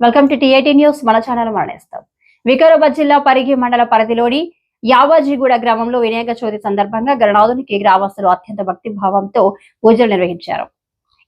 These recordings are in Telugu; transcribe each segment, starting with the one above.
Welcome to TIT news. మన ఛానల్ మరణిస్తాం వికారాబాద్ జిల్లా పరిగి మండల పరిధిలోని యావాజీగూడ గ్రామంలో వినాయక చవితి సందర్భంగా గణనాథునికి గ్రామస్తులు అత్యంత భక్తి భావంతో పూజలు నిర్వహించారు.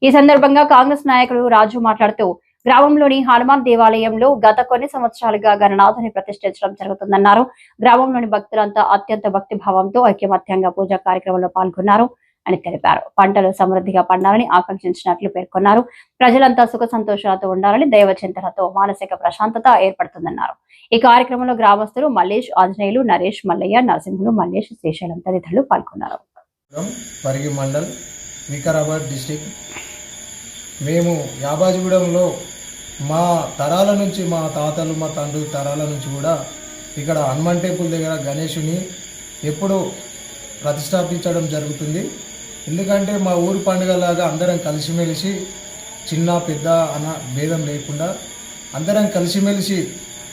ఈ సందర్భంగా కాంగ్రెస్ నాయకుడు రాజు మాట్లాడుతూ గ్రామంలోని హనుమాన్ దేవాలయంలో గత కొన్ని సంవత్సరాలుగా గణనాథుని ప్రతిష్ఠించడం జరుగుతుందన్నారు. గ్రామంలోని భక్తులంతా అత్యంత భక్తి భావంతో ఐక్యమత్యంగా పూజా కార్యక్రమంలో పాల్గొన్నారు. అని తెలిపారు. పంటలు సమృద్ధిగా పండాలని ఆకాంక్షించినట్లు పేర్కొన్నారు. ప్రజలంతా సుఖ సంతోషాలతో ఉండాలని దైవచింతలతో మానసిక ప్రశాంతత ఏర్పడుతుందన్నారు. ఈ కార్యక్రమంలో గ్రామస్తులు మల్లేష్ ఆంజనేయులు నరేష్ మల్లయ్య నరసింహులు మల్లేష్ శ్రీశైలం తదితరులు పాల్గొన్నారు. పరిగి మండల్ వికారాబాద్ డిస్టిక్. మేము యాబాజిగూడెంలో మా తరాల నుంచి మా తాతలు మా తండ్రి తరాల నుంచి కూడా ఇక్కడ హనుమాన్ టెంపుల్ దగ్గర గణేషుని ఎప్పుడు ప్రతిష్టాపించడం జరుగుతుంది. ఎందుకంటే మా ఊరు పండుగలాగా అందరం కలిసిమెలిసి చిన్న పెద్ద అన్న భేదం లేకుండా అందరం కలిసిమెలిసి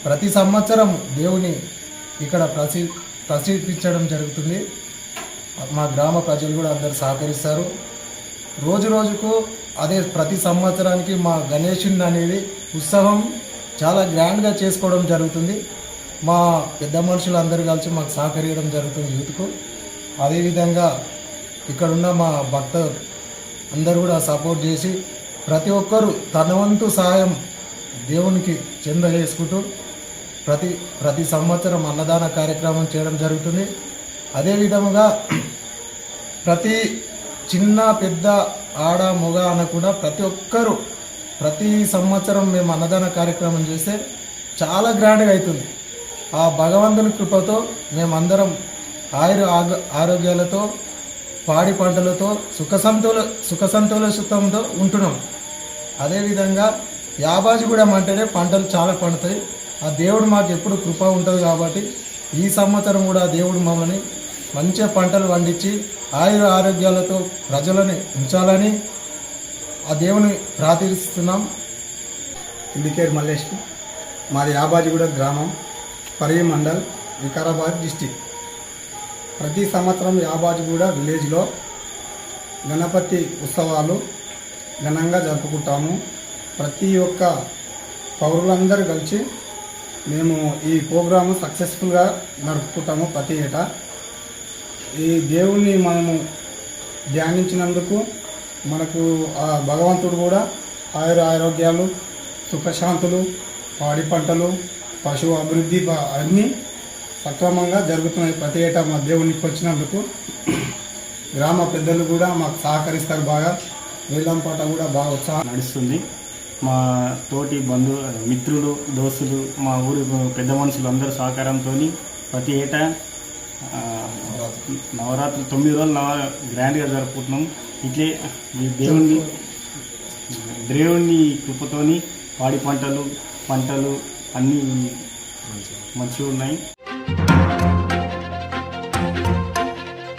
ప్రతి సంవత్సరం దేవుని ఇక్కడ ప్రసి ప్రసిద్ధించడం జరుగుతుంది. మా గ్రామ ప్రజలు కూడా అందరు సహకరిస్తారు. రోజు రోజుకు అదే ప్రతి సంవత్సరానికి మా గణేషుని అనేది ఉత్సవం చాలా గ్రాండ్గా చేసుకోవడం జరుగుతుంది. మా పెద్ద మనుషులు అందరూ కలిసి మాకు సహకరించడం జరుగుతుంది యూత్కు. అదేవిధంగా ఇక్కడున్న మా భక్త అందరూ కూడా సపోర్ట్ చేసి ప్రతి ఒక్కరూ తన వంతు సాయం దేవునికి చెంద చేసుకుంటూ ప్రతి ప్రతి సంవత్సరం అన్నదాన కార్యక్రమం చేయడం జరుగుతుంది. అదేవిధముగా ప్రతి చిన్న పెద్ద ఆడ మొగ అనకుండా ప్రతి ఒక్కరూ ప్రతి సంవత్సరం మేము అన్నదాన కార్యక్రమం చేస్తే చాలా గ్రాండ్గా అవుతుంది. ఆ భగవంతుని కృపతో మేమందరం ఆయుర ఆరోగ్యాలతో పాడి పంటలతో సుఖ సంతోల సుఖ సంతోషంతో ఉంటున్నాం. అదేవిధంగా యాబాజిగూడెం అంటేనే పంటలు చాలా పండుతాయి. ఆ దేవుడు మాకు ఎప్పుడు కృప ఉంటుంది కాబట్టి ఈ సంవత్సరం కూడా దేవుడు మమ్మల్ని మంచి పంటలు పండించి ఆయుర ఆరోగ్యాలతో ప్రజలని ఉంచాలని ఆ దేవుని ప్రార్థిస్తున్నాం. ఇండికేర్ మల్లేష్ మాది యాబాజీగూడ గ్రామం పరిగి మండల్ వికారాబాద్ డిస్టిక్. ప్రతి సంవత్సరం యాబాజిగూడ విలేజ్లో గణపతి ఉత్సవాలు ఘనంగా జరుపుకుంటాము. ప్రతి ఒక్క పౌరులందరూ కలిసి మేము ఈ ప్రోగ్రాము సక్సెస్ఫుల్గా నడుపుకుంటాము ప్రతి ఏటా. ఈ దేవుణ్ణి మనము ధ్యానించినందుకు మనకు ఆ భగవంతుడు కూడా ఆయుర ఆరోగ్యాలు సుఖశాంతులు పాడి పంటలు పశువు అభివృద్ధి అన్నీ సక్రమంగా జరుగుతున్నాయి. ప్రతి ఏటా మా దేవునికి వచ్చినందుకు గ్రామ పెద్దలు కూడా మాకు సహకరిస్తారు బాగా. వేలం పాట కూడా బాగా ఉత్సాహం నడుస్తుంది. మా తోటి బంధు మిత్రులు దోస్తులు మా ఊరి పెద్ద మనుషులు అందరూ సహకారంతో ప్రతి ఏటా నవరాత్రి తొమ్మిది రోజులు నవ గ్రాండ్గా జరుపుకుంటున్నాం. ఇట్లే ఈ దేవుణ్ణి దేవుణ్ణి కృపతోని పాడి పంటలు పంటలు అన్నీ మంచిగా ఉన్నాయి.